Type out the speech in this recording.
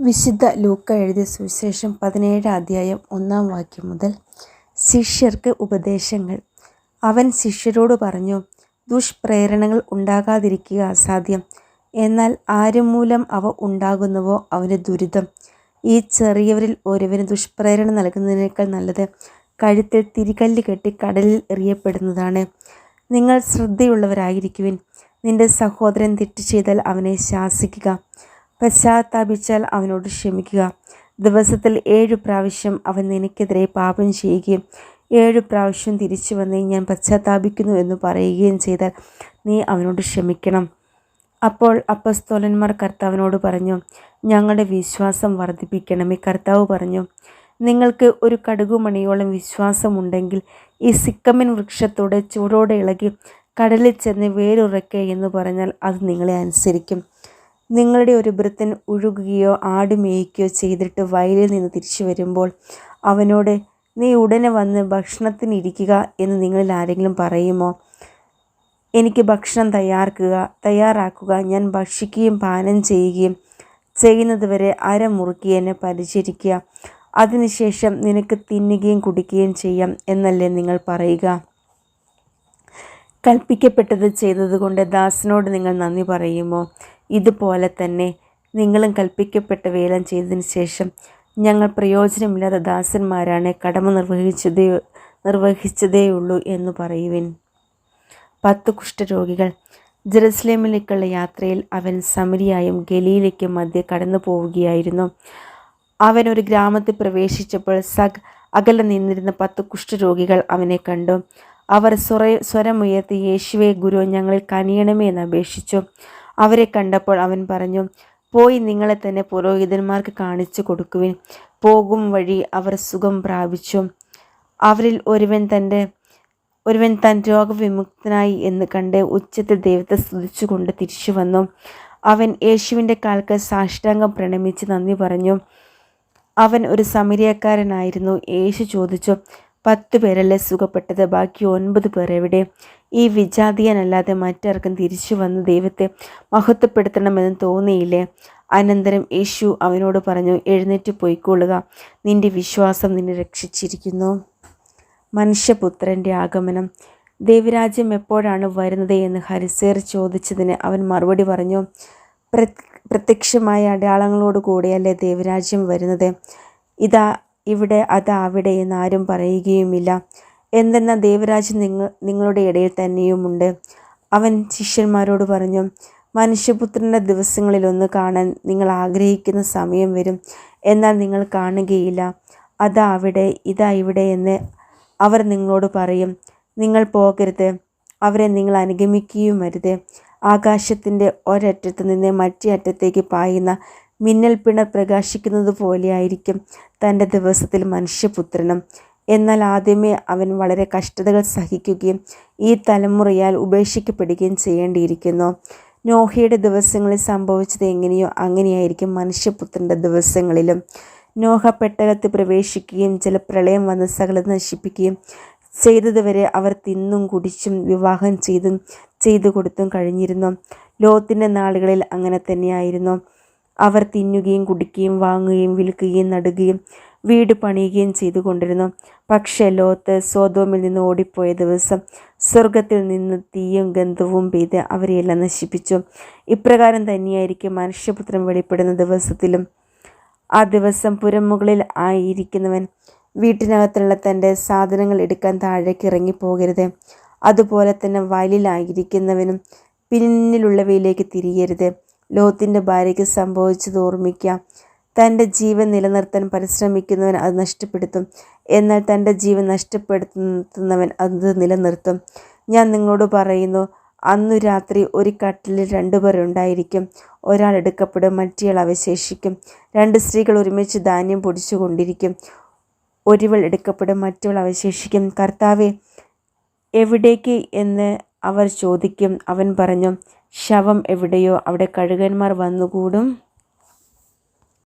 വിശുദ്ധ ലൂക്ക എഴുതിയ സുവിശേഷം പതിനേഴ് അധ്യായം ഒന്നാം വാക്യം മുതൽ ശിഷ്യർക്ക് ഉപദേശങ്ങൾ. അവൻ ശിഷ്യരോട് പറഞ്ഞു ദുഷ്പ്രേരണകൾ ഉണ്ടാകാതിരിക്കുക അസാധ്യം. എന്നാൽ ആരു മൂലം അവ ഉണ്ടാകുന്നുവോ അവന് ദുരിതം. ഈ ചെറിയവരിൽ ഒരുവന് ദുഷ്പ്രേരണ നൽകുന്നതിനേക്കാൾ നല്ലത് കഴുത്തിൽ തിരികല്ല് കെട്ടി കടലിൽ എറിയപ്പെടുന്നതാണ്. നിങ്ങൾ ശ്രദ്ധയുള്ളവരായിരിക്കുവിൻ. നിന്റെ സഹോദരൻ തെറ്റ് ചെയ്താൽ അവനെ ശാസിക്കുക. പശ്ചാത്താപിച്ചാൽ അവനോട് ക്ഷമിക്കുക. ദിവസത്തിൽ ഏഴു പ്രാവശ്യം അവൻ നിനക്കെതിരെ പാപം ചെയ്യുകയും ഏഴു പ്രാവശ്യം തിരിച്ചു വന്നേ ഞാൻ പശ്ചാത്താപിക്കുന്നു എന്ന് പറയുകയും ചെയ്താൽ നീ അവനോട് ക്ഷമിക്കണം. അപ്പോൾ അപ്പസ്തോലന്മാർ കർത്താവിനോട് പറഞ്ഞു ഞങ്ങളുടെ വിശ്വാസം വർദ്ധിപ്പിക്കണമേ കർത്താവ് പറഞ്ഞു. നിങ്ങൾക്ക് ഒരു കടുകുമണിയോളം വിശ്വാസമുണ്ടെങ്കിൽ ഈ സിക്കമിൻ വൃക്ഷത്തോടെ ചൂടോടെ ഇളകി കടലിൽ ചെന്ന് വേരുറയ്ക്കുക എന്ന് പറഞ്ഞാൽ അത് നിങ്ങളെ അനുസരിക്കും. നിങ്ങളുടെ ഒരു ഭൃത്തൻ ഉഴുകുകയോ ആട് മേയ്ക്കുകയോ ചെയ്തിട്ട് വയലിൽ നിന്ന് തിരിച്ചു വരുമ്പോൾ അവനോട് നീ ഉടനെ വന്ന് ഭക്ഷണത്തിനിരിക്കുക എന്ന് നിങ്ങളിൽ ആരെങ്കിലും പറയുമോ? എനിക്ക് ഭക്ഷണം തയ്യാറാക്കുക തയ്യാറാക്കുക. ഞാൻ ഭക്ഷിക്കുകയും പാനം ചെയ്യുകയും ചെയ്യുന്നതുവരെ അരമുറുക്കി എന്നെ പരിചരിക്കുക. അതിനുശേഷം നിനക്ക് തിന്നുകയും കുടിക്കുകയും ചെയ്യാം എന്നല്ലേ നിങ്ങൾ പറയുക. കൽപ്പിക്കപ്പെട്ടത് ചെയ്തതുകൊണ്ട് ദാസിനോട് നിങ്ങൾ നന്ദി പറയുമോ? ഇതുപോലെ തന്നെ നിങ്ങളും കൽപ്പിക്കപ്പെട്ട വേലം ചെയ്തതിന് ശേഷം ഞങ്ങൾ പ്രയോജനമില്ലാത്ത ദാസന്മാരാണ് കടമ നിർവഹിച്ചതേ നിർവഹിച്ചതേയുള്ളൂ എന്ന് പറയുവിൻ. പത്ത് കുഷ്ഠരോഗികൾ. ജെറുസലേമിലേക്കുള്ള യാത്രയിൽ അവൻ സമരിയായും ഗലിയിലേക്കും മധ്യ കടന്നു പോവുകയായിരുന്നു. അവൻ ഒരു ഗ്രാമത്തിൽ പ്രവേശിച്ചപ്പോൾ സഗ് അകലെ നിന്നിരുന്ന പത്ത് കുഷ്ഠരോഗികൾ അവനെ കണ്ടു. അവർ സ്വര സ്വരമുയർത്തി യേശുവെ ഗുരു ഞങ്ങളിൽ കനിയണമേ എന്ന് അപേക്ഷിച്ചു. അവരെ കണ്ടപ്പോൾ അവൻ പറഞ്ഞു പോയി നിങ്ങളെ തന്നെ പുരോഹിതന്മാർക്ക് കാണിച്ചു കൊടുക്കുവിൻ. പോകും വഴി അവർ സുഖം പ്രാപിച്ചു. അവരിൽ ഒരുവൻ തന്റെ ഒരുവൻ താൻ രോഗവിമുക്തനായി എന്ന് കണ്ട് ഉച്ചത്തിൽ ദൈവത്തെ സ്തുതിച്ചുകൊണ്ട് തിരിച്ചു വന്നു. അവൻ യേശുവിന്റെ കാൽക്ക് സാഷ്ടാംഗം പ്രണമിച്ച് നന്ദി പറഞ്ഞു. അവൻ ഒരു സമരിയക്കാരനായിരുന്നു. യേശു ചോദിച്ചു പത്ത് പേരല്ലേ സുഖപ്പെട്ടത്? ബാക്കി ഒൻപത് പേർ എവിടെ ഈ വിജാതീയനല്ലാതെ മറ്റാർക്കും തിരിച്ചു വന്ന് ദൈവത്തെ മഹത്വപ്പെടുത്തണമെന്ന് തോന്നിയില്ലേ? അനന്തരം യേശു അവനോട് പറഞ്ഞു എഴുന്നേറ്റ് പോയിക്കൊള്ളുക. നിന്റെ വിശ്വാസം നിന്നെ രക്ഷിച്ചിരിക്കുന്നു. മനുഷ്യപുത്രന്റെ ആഗമനം. ദേവരാജ്യം എപ്പോഴാണ് വരുന്നത് എന്ന് ഹരിസേർ ചോദിച്ചതിന് അവൻ മറുപടി പറഞ്ഞു പ്രത്യക്ഷമായ അടയാളങ്ങളോട് കൂടിയല്ലേ ദേവരാജ്യം വരുന്നത്? ഇതാ ഇവിടെ അത് അവിടെ എന്ന് ആരും പറയുകയുമില്ല. എന്തെന്ന ദേവരാജ് നിങ്ങൾ നിങ്ങളുടെ ഇടയിൽ തന്നെയുമുണ്ട്. അവൻ ശിഷ്യന്മാരോട് പറഞ്ഞു മനുഷ്യപുത്രന്റെ ദിവസങ്ങളിലൊന്ന് കാണാൻ നിങ്ങൾ ആഗ്രഹിക്കുന്ന സമയം വരും. എന്നാൽ നിങ്ങൾ കാണുകയില്ല. അതാ അവിടെ ഇതാ ഇവിടെ എന്ന് അവർ നിങ്ങളോട് പറയും. നിങ്ങൾ പോകരുത്. അവരെ നിങ്ങൾ അനുഗമിക്കുകയും അരുത്. ആകാശത്തിന്റെ ഒരറ്റത്ത് നിന്ന് മറ്റേ അറ്റത്തേക്ക് പായുന്ന മിന്നൽ പിണർ പ്രകാശിക്കുന്നത് പോലെയായിരിക്കും തന്റെ ദിവസത്തിൽ മനുഷ്യപുത്രനും. എന്നാൽ ആദ്യമേ അവൻ വളരെ കഷ്ടതകൾ സഹിക്കുകയും ഈ തലമുറയാൽ ഉപേക്ഷിക്കപ്പെടുകയും ചെയ്യേണ്ടിയിരിക്കുന്നു. നോഹയുടെ ദിവസങ്ങളിൽ സംഭവിച്ചത് എങ്ങനെയോ അങ്ങനെയായിരിക്കും മനുഷ്യപുത്രന്റെ ദിവസങ്ങളിലും. നോഹ പെട്ടകത്ത് പ്രവേശിക്കുകയും ജലപ്രളയം വന്ന് സകലത നശിപ്പിക്കുകയും ചെയ്തതുവരെ അവർ തിന്നും കുടിച്ചും വിവാഹം ചെയ്തും ചെയ്തു കൊടുത്തും കഴിഞ്ഞിരുന്നു. ലോത്തിന്റെ നാളുകളിൽ അങ്ങനെ തന്നെയായിരുന്നു. അവർ തിന്നുകയും കുടിക്കുകയും വാങ്ങുകയും വിൽക്കുകയും നടുകയും വീട് പണിയുകയും ചെയ്തുകൊണ്ടിരുന്നു. പക്ഷേ ലോത്ത് സ്വതോമിൽ നിന്ന് ഓടിപ്പോയ ദിവസം സ്വർഗത്തിൽ നിന്ന് തീയും ഗന്ധവും പെയ്ത് അവരെയെല്ലാം നശിപ്പിച്ചു. ഇപ്രകാരം തന്നെയായിരിക്കും മനുഷ്യപുത്രം വെളിപ്പെടുന്ന ദിവസത്തിലും. ആ ദിവസം പുരമുകളിൽ ആയിരിക്കുന്നവൻ വീട്ടിനകത്തുള്ള തന്റെ സാധനങ്ങൾ എടുക്കാൻ താഴേക്ക് ഇറങ്ങിപ്പോകരുത്. അതുപോലെ തന്നെ വയലിലായിരിക്കുന്നവനും പിന്നിലുള്ളവയിലേക്ക് തിരിയരുത്. ലോത്തിന്റെ ഭാര്യയ്ക്ക് സംഭവിച്ചത് ഓർമ്മിക്കാം. തന്റെ ജീവൻ നിലനിർത്താൻ പരിശ്രമിക്കുന്നവൻ അത് നഷ്ടപ്പെടുത്തും. എന്നാൽ തന്റെ ജീവൻ നഷ്ടപ്പെടുത്തുന്നവൻ അത് നിലനിർത്തും. ഞാൻ നിങ്ങളോട് പറയുന്നു അന്നു രാത്രി ഒരു കട്ടിലിൽ രണ്ടുപേരുണ്ടായിരിക്കും ഒരാൾ എടുക്കപ്പെടും മറ്റേയാൾ അവശേഷിക്കും. രണ്ട് സ്ത്രീകൾ ഒരുമിച്ച് ധാന്യം പൊടിച്ചുകൊണ്ടിരിക്കും ഒരുവൾ എടുക്കപ്പെടും മറ്റവൾ അവശേഷിക്കും. കർത്താവെ എവിടേക്ക് എന്ന് അവർ ചോദിക്കും. അവൻ പറഞ്ഞു ശവം എവിടെയോ അവിടെ കഴുകന്മാർ വന്നുകൂടും.